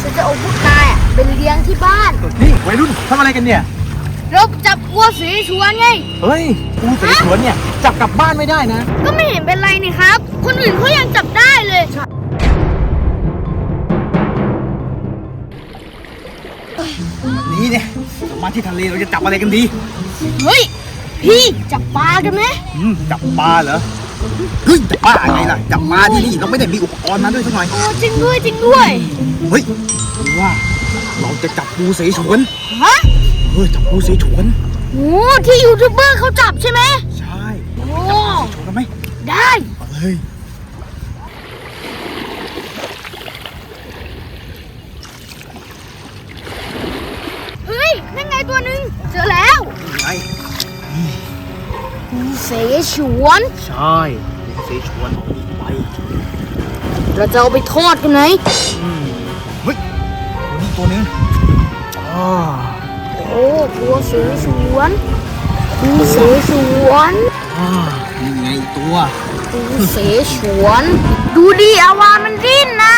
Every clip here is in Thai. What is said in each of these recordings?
ฉันจะเอาพวกนายอะไปเลี้ยงที่บ้าน นี่วัยรุ่นทำอะไรกันเนี่ย เราจับวัวสีชวนไง เฮ้ยปูเสฉวนเนี่ยจับกลับบ้านไม่ได้นะ ก็ไม่เห็นเป็นไรนี่ครับ คนอื่นเขายังจับได้เลย นี่เนี่ยมาที่ทะเลเราจะจับอะไรกันดี เฮ้ย พี่จับปลากันไหมอืมจับปลาเหรอ เฮ้ยจับปลาอะไรล่ะจับปลาที่นี่เราไม่ได้มีอุปกรณ์มาด้วยสักหน่อย โอ้จริงด้วยจริงด้วยเฮ้ยหรือว่าเราจะจับปูเสฉวนฮะเฮ้ยจับปูเสฉวนโอ้ที่ยูทูบเบอร์เขาจับใช่ไหมใช่โอ้ฉวนกันไหมได้เอาเฮ้ย เสฉวน ใช่ปูเสฉวนไปเราจะเอาไปทอดกันไหมอืมเฮ้ยนี่ตัวนึงอ๋อโอ้ตัวเสฉวนปูเสฉวนอ่านี่ไงตัวปูเสฉวน ดูดิอาวามันดิ้นนะ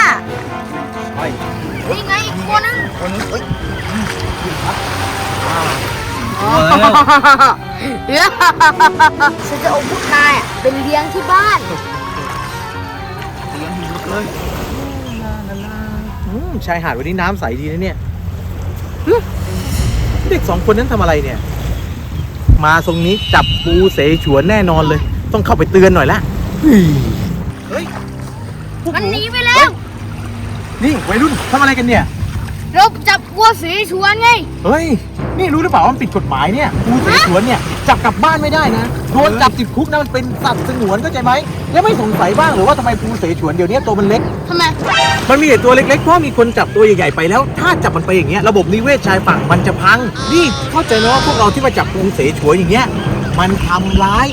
ใช่นี่ไงอีกตัวหนึงตัวนึงเอ้ย ฉันจะเอาพวกนายอะไปเลี้ยงที่บ้าน เลี้ยงดีเลยอืมชายหาดวันนี้น้ำใสดีนะเนี่ยหึเด็กสองคนนั้นทำอะไรเนี่ย มาตรงนี้จับปูเสฉวนแน่นอนเลย ต้องเข้าไปเตือนหน่อยละเฮ้ยพวกมันหหนีไปแล้ว นี่วัยรุ่นทำอะไรกันเนี่ย เราจับวัวสีชวนไง เฮ้ย นี่รู้หรือเปล่าว่ามันผิดกฎหมายเนี่ยปูเสฉวนเนี่ยจับกลับบ้านไม่ได้นะ โดนจับติดคุกนะมันเป็นสัตว์สงวนเข้าใจไหม แล้วไม่สงสัยบ้างหรือว่าทำไมปูเสฉวนเดี๋ยวนี้ตัวมันเล็ก ทำไม มันมีแต่ตัวเล็กๆ เพราะมีคนจับตัวใหญ่ๆไปแล้ว ถ้าจับมันไปอย่างเงี้ยระบบนิเวศชายฝั่งมันจะพัง นี่เข้าใจนะว่าพวกเราที่มาจับปูเสฉวนอย่างเงี้ย มันทำร้าย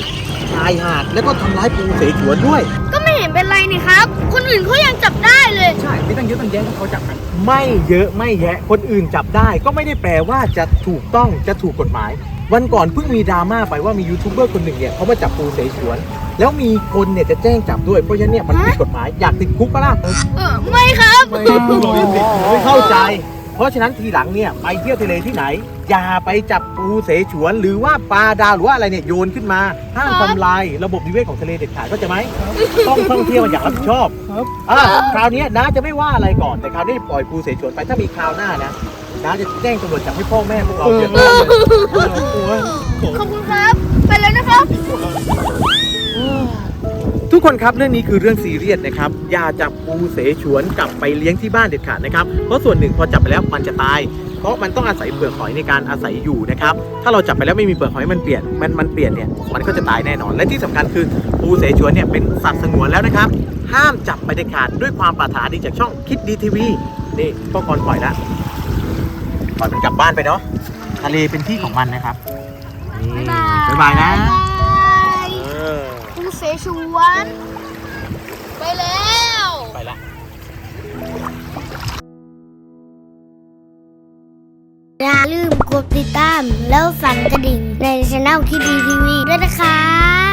ชายหาดแล้วก็ทำร้ายปูเสฉวนด้วยก็ไม่ เห็นเป็นไรนี่ครับ คนอื่นเขายังจับได้เลย ใช่ไม่ต้องเยอะต้องแยะเขาจับกัน ไม่เยอะไม่แยะ คนอื่นจับได้ ก็ไม่ได้แปลว่าจะถูกต้องจะถูกกฎหมาย วันก่อนเพิ่งมีดราม่าไปว่ามียูทูบเบอร์คนหนึ่งเนี่ยเขามาจับปูเสฉวน แล้วมีคนเนี่ยจะแจ้งจับด้วยเพราะฉะนั้นเนี่ยมันผิดกฎหมายอยากติดคุกปะล่ะเออไม่ครับ ไม่ไม่เข้าใจ เพราะฉะนั้นทีหลังเนี่ยไปเที่ยวทะเลที่ไหน อย่าไปจับปูเสฉวน หรือว่าปลาดาวหรือว่าอะไรเนี่ยโยนขึ้นมาห้ามทำลายระบบนิเวศของทะเลเด็ดขาดก็จะไหมต้องท่องเที่ยวอย่างรับผิดชอบอ่าคราวนี้น้าจะไม่ว่าอะไรก่อนแต่คราวนี้ปล่อยปูเสฉวนไปถ้ามีคราวหน้านะน้าจะแจ้งตำรวจจับให้พ่อแม่พวกเราเดือดร้อนเลย กคนครับเรื่องนี้คือเรื่องซีเรียสนะครับอย่าจับปูเสฉวนกลับไปเลี้ยงที่บ้านเด็ดขาดนะครับเพราะส่วนหนึ่งพอจับไปแล้วมันจะตาย เพราะมันต้องอาศัยเปลือกหอยในการอาศัยอยู่นะครับถ้าเราจับไปแล้วไม่มีเปลือกหอยมันเปลี่ยนมันมันเปลี่ยนเนี่ยมันก็จะตายแน่นอน และที่สำคัญคือปูเสฉวนเนี่ยเป็นสัตว์สงวนแล้วนะครับ ห้ามจับไปเด็ดขาดด้วยความปรารถนาดีจากช่องคิดดีทีวีนี่พ่อกรปล่อยละปล่อยมันกลับบ้านไปเนาะทะเลเป็นที่ของมันนะครับนี่บ๊ายบายบ๊ายบายนะ บ๊ายบาย เออ ปู เสฉวน ไปแล้ว ไปละอย่าลืมกดติดตามแล้วสั่นกระดิ่งในช่องคิดดีทีวีด้วยนะครับ